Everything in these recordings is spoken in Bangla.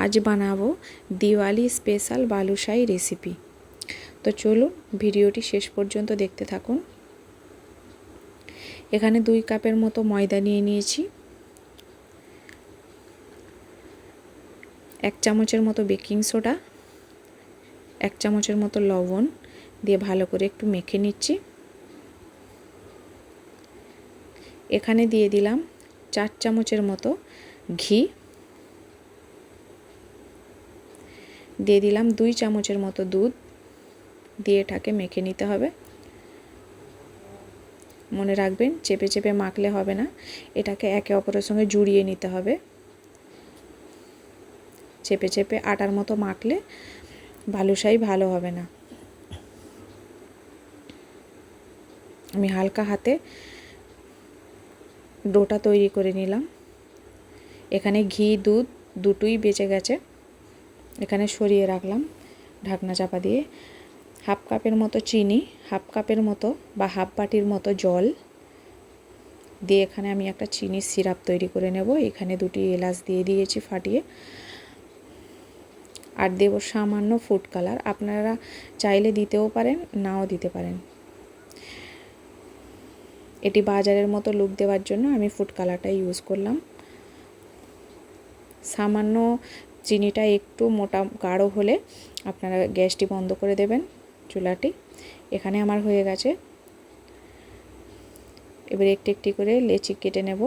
আজ বানাবো দিওয়ালি স্পেশাল বালুশাই রেসিপি। তো চলুন ভিডিওটি শেষ পর্যন্ত দেখতে থাকুন। এখানে দুই কাপের মতো ময়দা নিয়ে নিয়েছি। এক চামচের মতো বেকিং সোডা, এক চামচের মতো লবণ দিয়ে ভালো করে একটু মেখে নিচ্ছি। এখানে দিয়ে দিলাম চার চামচের মতো ঘি দিয়ে দিলাম দুই চামচের মতো দুধ দিয়ে এটাকে মেখে নিতে হবে। মনে রাখবেন, চেপে চেপে মাখলে হবে না। এটাকে একে অপরের সঙ্গে জুড়িয়ে নিতে হবে। চেপে চেপে আটার মতো মাখলে বালুশাই ভালো হবে না। আমি হালকা হাতে ডোটা তৈরি করে নিলাম। এখানে ঘি, দুধ দুটোই বেঁচে গেছে। এখানে সরিয়ে রাখলাম ঢাকনা চাপা দিয়ে। হাফ কাপের মতো চিনি, হাফ কাপের মতো বা হাফ বাটির মতো জল দিয়ে এখানে আমি একটা চিনির সিরাপ তৈরি করে নেব। এখানে দুটি এলাচ দিয়ে দিয়েছি ফাটিয়ে। আর দেব সামান্য ফুড কালার। আপনারা চাইলে দিতেও পারেন, নাও দিতে পারেন। এটি বাজারের মতো লুক দেওয়ার জন্য আমি ফুড কালারটা ইউজ করলাম। সামান্য চিনিটা একটু মোটা গাঢ় হলে আপনারা গ্যাসটি বন্ধ করে দেবেন চুলাটি। এখানে আমার হয়ে গেছে। এবার একটি একটি করে লেচি কেটে নেব।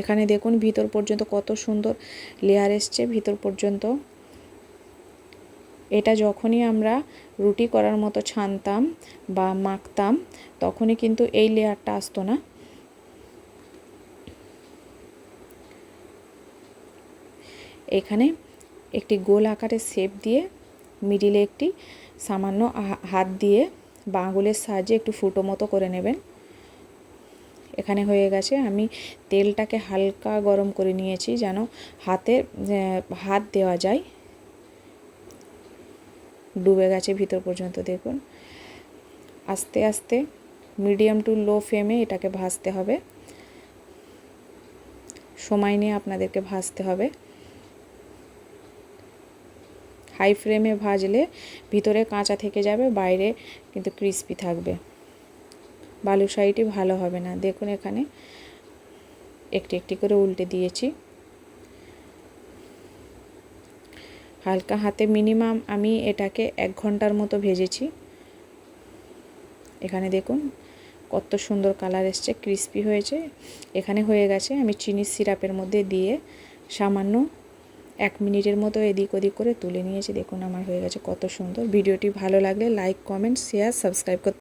এখানে দেখুন ভিতর পর্যন্ত কত সুন্দর লেয়ার এসছে, ভিতর পর্যন্ত। এটা যখনই আমরা রুটি করার মতো ছানতাম বা মাখতাম, তখনই কিন্তু এই লেয়ারটা আসতো না। এখানে একটি গোল আকারের শেপ দিয়ে মিডিলে একটি সামান্য হাত দিয়ে বা আঙুলের সাহায্যে একটু ফুটো মতো করে নেবেন। এখানে হয়ে গেছে, আমি তেলটাকে হালকা গরম করে নিয়েছি যেন হাতে হাত দেওয়া যায়। ডুবে গেছে ভিতর পর্যন্ত, দেখুন। আস্তে আস্তে মিডিয়াম টু লো ফ্লেমে এটাকে ভাজতে হবে। সময় নিয়ে আপনাদেরকে ভাজতে হবে। হাই ফ্লেমে ভাজলে ভিতরে কাঁচা থেকে যাবে, বাইরে কিন্তু ক্রিস্পি থাকবে। বালুশাহিটি ভালো হবে না। দেখুন এখানে একটি একটি করে উল্টে দিয়েছি। হালকা হাতে মিনিমাম আমি এটাকে এক ঘণ্টার মতো ভেজেছি। এখানে দেখুন কত সুন্দর কালার এসছে, ক্রিস্পি হয়েছে। এখানে হয়ে গেছে আমি চিনির সিরাপের মধ্যে দিয়ে সামান্য এক মিনিটের মতো এদিক ওদিক করে তুলে নিয়েছি। দেখুন, আমার হয়ে গেছে কত সুন্দর। ভিডিওটি ভালো লাগলে লাইক কমেন্ট শেয়ার সাবস্ক্রাইব করতে